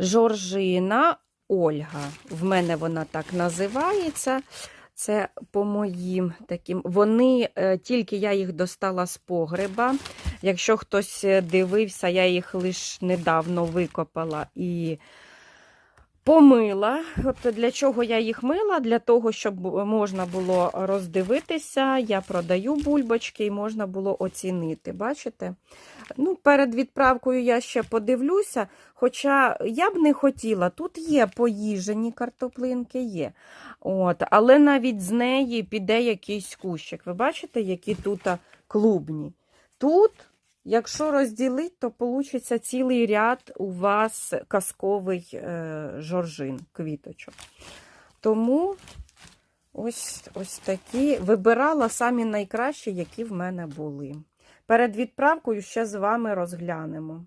Жоржина Ольга. В мене вона так називається. Це по моїм таким. Вони е, тільки я їх достала з погреба. Якщо хтось е, дивився, я їх лише недавно викопала і помила. От для чого я їх мила? Для того, щоб можна було роздивитися. Я продаю бульбочки і можна було оцінити. Бачите? Ну, перед відправкою я ще подивлюся. Хоча я б не хотіла, тут є поїжені картоплинки, є. От, але навіть з неї піде якийсь кущик. Ви бачите, які тут клубні. Тут, якщо розділити, то вийде цілий ряд у вас казковий е, жоржин, квіточок. Тому ось, ось такі вибирала самі найкращі, які в мене були. Перед відправкою ще з вами розглянемо.